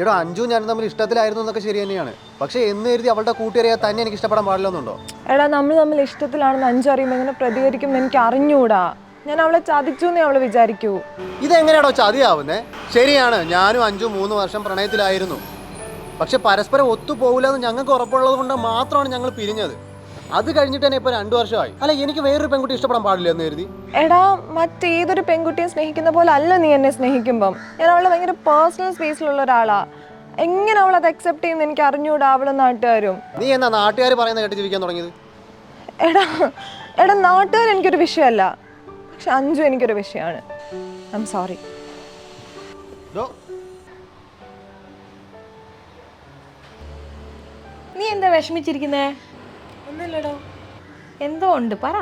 എടോ അഞ്ചു ഞാനും തമ്മിൽ ഇഷ്ടത്തിലായിരുന്നു എന്നൊക്കെ ശരി തന്നെയാണ്. പക്ഷെ എന്ന് എഴുതി അവളുടെ കൂട്ടുകാരെ തന്നെ എനിക്ക് ഇഷ്ടപ്പെടാൻ പാടില്ലെന്നുണ്ടോ? എടാ നമ്മൾ തമ്മിൽ ഇഷ്ടത്തിലാണെന്ന് അഞ്ചറിയുമ്പോൾ എങ്ങനെ പ്രതികരിക്കും എനിക്ക് അറിഞ്ഞൂടാ. ഞാൻ അവളെ ചതിച്ചു എന്നേ അവൾ വിചാരിക്കൂ. ഇതെങ്ങനെയാണോ ചതിയാവുന്നേ? ശരിയാണ് ഞാനും അഞ്ചു മൂന്ന് വർഷം പ്രണയത്തിലായിരുന്നു. പക്ഷെ പരസ്പരം ഒത്തുപോകില്ലെന്ന് ഞങ്ങൾക്ക് ഉറപ്പുള്ളത് കൊണ്ട് മാത്രമാണ് ഞങ്ങൾ പിരിഞ്ഞത്. അത് കഴിഞ്ഞിട്ട് തന്നെ ഇപ്പൊ രണ്ടു വർഷമായി. അല്ല എനിക്ക് വേറൊരു പെൺകുട്ടി ഇഷ്ടപ്പെടാൻ പാടില്ല എന്ന് കരുതി. എടാ മറ്റേതൊരു പെൺകുട്ടിയെ സ്നേഹിക്കുന്ന പോലെ അല്ല നീ എന്നെ സ്നേഹിക്കുമ്പം. ഞാൻ അവളെ ഭയങ്കര പേഴ്സണൽ സ്പേസിലുള്ള ഒരാളാ. എങ്ങനെ അവൾ അത് അക്സെപ്റ്റ് ചെയ്യുന്ന എനിക്ക് അറിഞ്ഞൂടാ അവളെ നാട്ടുകാരും. നീ എന്നാ നാട്ടുകാർ പറയുന്നത് കേട്ട് ജീവിക്കാൻ തുടങ്ങിയത്? എടാ എടാ നാട്ടുകാർ എനിക്കൊരു വിഷയമല്ല. പക്ഷെ അഞ്ചു എനിക്കൊരു വിഷയമാണ്. ഐ എം സോറി നീ എന്താ വിഷമിച്ചിരിക്കുന്നേ? ഒന്നുമില്ലടോ. എന്തോ ഉണ്ട്? പറ.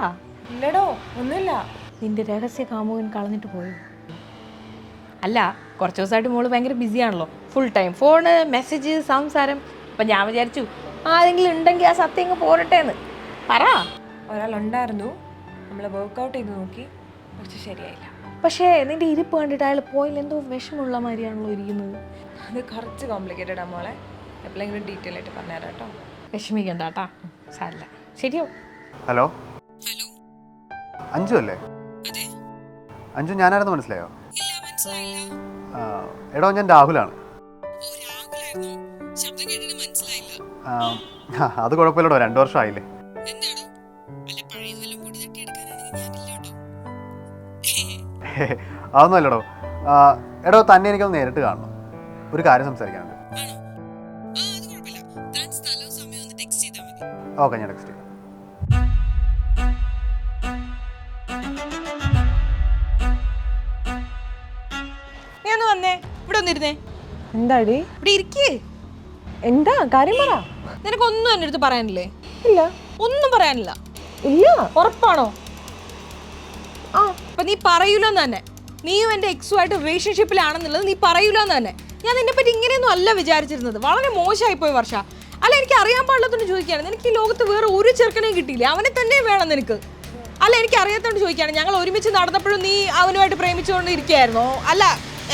ഇല്ലടോ ഒന്നുമില്ല. നിന്റെ രഹസ്യ കാമുകൻ കളഞ്ഞിട്ട് പോയി. അല്ല കുറച്ച് ദിവസമായിട്ട് മോൾ ഭയങ്കര ബിസി ആണല്ലോ. ഫുൾ ടൈം ഫോണ് മെസ്സേജ് സംസാരം. അപ്പം ഞാൻ വിചാരിച്ചു ആരെങ്കിലും ഉണ്ടെങ്കിൽ ആ സത്യം ഇങ്ങ് പോരട്ടെ എന്ന് പറ. ഒരാളുണ്ടായിരുന്നു. നമ്മൾ വർക്കൗട്ട് ചെയ്ത് നോക്കി. കുറച്ച് ശരിയായില്ല. പക്ഷേ നിന്റെ ഇരിപ്പ് കണ്ടിട്ട് അയാൾ പോയില്ല എന്തോ വിഷമുള്ള മാതിരിയാണല്ലോ ഇരിക്കുന്നത്. അത് കുറച്ച് കോംപ്ലിക്കേറ്റഡ് ആ മോളെ. എപ്പോഴെങ്കിലും ഡീറ്റെയിൽ ആയിട്ട് പറഞ്ഞുതരാം കേട്ടോ വിഷമിക്കണ്ട കേട്ടാ. സാരില്ല. ശരിയോ ഹലോ? അഞ്ജു അല്ലേ? അഞ്ചു ഞാനായിരുന്നു മനസ്സിലായോ? ആ, എടോ ഞാൻ രാഹുലാണ്. ആ, അത് കുഴപ്പമില്ലടോ രണ്ടു വർഷം ആയില്ലേ അതൊന്നും അല്ലടോ എടോ തന്നെ എനിക്കൊന്ന് നേരിട്ട് കാണണം. ഒരു കാര്യം സംസാരിക്കാനുണ്ട്. ഓക്കെ ഞാൻ ടെക്സ്റ്റ് ചെയ്യാം നീ ഒന്ന് വന്നേ. ഇവിടെ ഒന്നിരുന്നേ എന്താടി? ഇവിടെ ഇരിക്കേ. എന്താ? കാര്യം പറ. നിനക്കൊന്നും എന്റെ അടുത്ത് പറയാനില്ലേ? ഇല്ല. ഒന്നും പറയാനില്ല. ഇല്ല. ഉറപ്പാണോ? ആ. അപ്പൊ നീ പറയൂലെന്ന് തന്നെ. നീയും എന്റെ എക്സുമായിട്ട് റിലേഷൻഷിപ്പിലാണെന്നുള്ളത് നീ പറയൂലെന്ന് തന്നെ. ഞാൻ നിന്നെ പറ്റി ഇങ്ങനെയൊന്നും അല്ല വിചാരിച്ചിരുന്നത്. വളരെ മോശമായി പോയി വർഷ. അല്ല എനിക്ക് അറിയാൻ പാടില്ലാത്തോണ്ട് ചോദിക്കുകയാണ്. എനിക്ക് ഈ ലോകത്ത് വേറെ ഒരു ചെറുക്കനെയും കിട്ടിയില്ല. അവനെ തന്നെ വേണം നിനക്ക്. അല്ല എനിക്ക് അറിയാത്തോണ്ട് ചോദിക്കുകയാണ്. ഞങ്ങൾ ഒരുമിച്ച് നടന്നപ്പോഴും നീ അവനുമായിട്ട് പ്രേമിച്ചുകൊണ്ട് ഇരിക്കുകയായിരുന്നോ അല്ല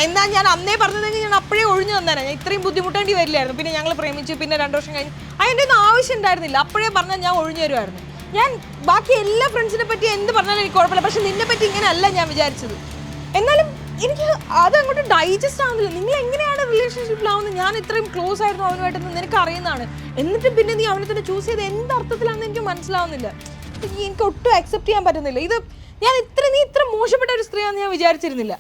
എന്നാ ഞാൻ അന്നേ പറഞ്ഞതെങ്കിൽ ഞാൻ അപ്പോഴേ ഒഴിഞ്ഞു തന്നേനെ. ഞാൻ ഇത്രയും ബുദ്ധിമുട്ടേണ്ടി വരില്ലായിരുന്നു. പിന്നെ ഞങ്ങൾ പ്രേമിച്ചു. പിന്നെ രണ്ട് വർഷം കഴിഞ്ഞ്. അതിന്റെ ഒന്നും ആവശ്യം ഉണ്ടായിരുന്നില്ല. അപ്പോഴേ പറഞ്ഞാൽ ഞാൻ ഒഴിഞ്ഞു തരുമായിരുന്നു. ഞാൻ ബാക്കി എല്ലാ ഫ്രണ്ട്സിനെ പറ്റി എന്ത് പറഞ്ഞാലും എനിക്ക് കുഴപ്പമില്ല. പക്ഷെ നിന്നെ പറ്റി ഇങ്ങനെയല്ല ഞാൻ വിചാരിച്ചത്. എനിക്ക് അതങ്ങോട്ട് ഡൈജസ്റ്റ് ആവുന്നില്ല. നിങ്ങൾ എങ്ങനെയാണ് റിലേഷൻഷിപ്പിലാവുന്നത് ഞാൻ ഇത്രയും ക്ലോസ് ആയിരുന്നു അവനുമായിട്ടെന്ന് നിനക്ക് അറിയുന്നതാണ്. എന്നിട്ട് പിന്നെ നീ അവനെ തന്നെ ചൂസ് ചെയ്ത് എന്ത് അർത്ഥത്തിലാണെന്ന് എനിക്ക് മനസ്സിലാവുന്നില്ല. എനിക്ക് ഒട്ടും അക്സെപ്റ്റ് ചെയ്യാൻ പറ്റുന്നില്ല. ഇത് ഞാൻ ഇത്ര നീ ഇത്ര മോശപ്പെട്ട ഒരു സ്ത്രീയാണെന്ന് ഞാൻ വിചാരിച്ചിരുന്നില്ല.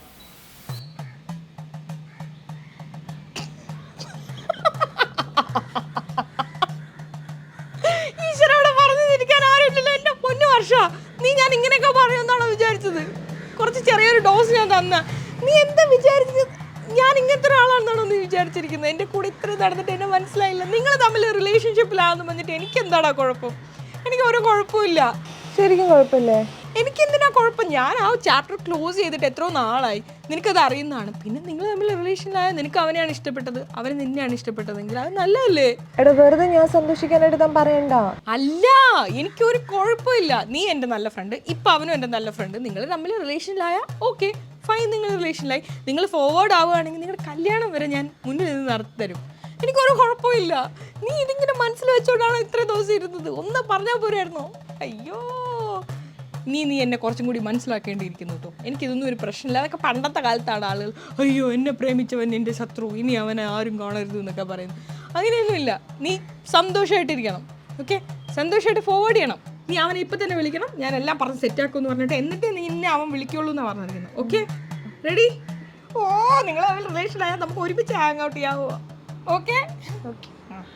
നീ ഞാൻ ഇങ്ങനെയൊക്കെ പറയുമെന്നാണോ വിചാരിച്ചത്? കുറച്ച് ചെറിയൊരു ഡോസ് ഞാൻ തന്ന. നീ എന്താ വിചാരിച്ചത് ഞാൻ ഇങ്ങനത്തെ ഒരാളാണെന്നാണോ നീ വിചാരിച്ചിരിക്കുന്നത്? എന്റെ കൂടെ ഇത്ര നടന്നിട്ട് എന്നെ മനസ്സിലായില്ല. നിങ്ങൾ തമ്മിൽ റിലേഷൻഷിപ്പിലാണെന്ന് വന്നിട്ട് എനിക്ക് എന്താടാ കുഴപ്പം? എനിക്ക് ഒരു കുഴപ്പമില്ല ശരിക്കും കുഴപ്പമില്ലേ? എനിക്ക് എന്തിനാ കുഴപ്പം? ഞാൻ ആ ചാപ്റ്റർ ക്ലോസ് ചെയ്തിട്ട് എത്രയോ നാളായി. നിനക്കത് അറിയുന്നതാണ്. പിന്നെ നിങ്ങൾ തമ്മിൽ റിലേഷനിലായ നിനക്ക് അവനെയാണ് ഇഷ്ടപ്പെട്ടത്. അവന് നിന്നെയാണ് ഇഷ്ടപ്പെട്ടതെങ്കിൽ അത് നല്ലതല്ലേ? എടാ വെറുതെ ഞാൻ സന്തോഷിക്കാനായിട്ട് താൻ പറയണ്ട. അല്ല എനിക്കൊരു കുഴപ്പമില്ല. നീ എന്റെ നല്ല ഫ്രണ്ട് ഇപ്പം അവനും എന്റെ നല്ല ഫ്രണ്ട് നിങ്ങൾ തമ്മിൽ റിലേഷനിലായ ഓക്കെ ഫൈൻ നിങ്ങൾ റിലേഷനിലായി നിങ്ങൾ ഫോർവേഡ് ആവുകയാണെങ്കിൽ നിങ്ങളുടെ കല്യാണം വരെ ഞാൻ മുന്നിൽ നിന്ന് നടത്തി തരും എനിക്കൊരു കുഴപ്പമില്ല. നീ ഇതിങ്ങനെ മനസ്സിൽ വെച്ചോണ്ടാണോ ഇത്ര ദിവസം ഇരുന്നത്. ഒന്ന് പറഞ്ഞാൽ പോരായിരുന്നോ? അയ്യോ. നീ നീ എന്നെ കുറച്ചും കൂടി മനസ്സിലാക്കേണ്ടിയിരിക്കുന്നു കേട്ടോ എനിക്കിതൊന്നും ഒരു പ്രശ്നമില്ല. അതൊക്കെ പണ്ടത്തെ കാലത്താണ് ആളുകൾ. അയ്യോ എന്നെ പ്രേമിച്ചവൻ എന്റെ ശത്രു. ഇനി അവനെ ആരും കാണരുത് എന്നൊക്കെ പറയുന്നു അങ്ങനെയൊന്നുമില്ല. നീ സന്തോഷമായിട്ടിരിക്കണം ഓക്കെ സന്തോഷമായിട്ട് ഫോർവേഡ് ചെയ്യണം. നീ അവനെ ഇപ്പം തന്നെ വിളിക്കണം. ഞാൻ എല്ലാം പറഞ്ഞ് സെറ്റാക്കും എന്ന് പറഞ്ഞിട്ട് എന്നിട്ട് നീ ഇന്നെ അവൻ വിളിക്കുള്ളൂ എന്ന് പറഞ്ഞിരിക്കുന്നത്. ഓക്കെ റെഡി ഓ നിങ്ങൾ റിലേഷൻ ആയാൽ നമുക്ക് ഒരുമിച്ച് ഹാങ് ഔട്ട് ചെയ്യാവോ? Okay okay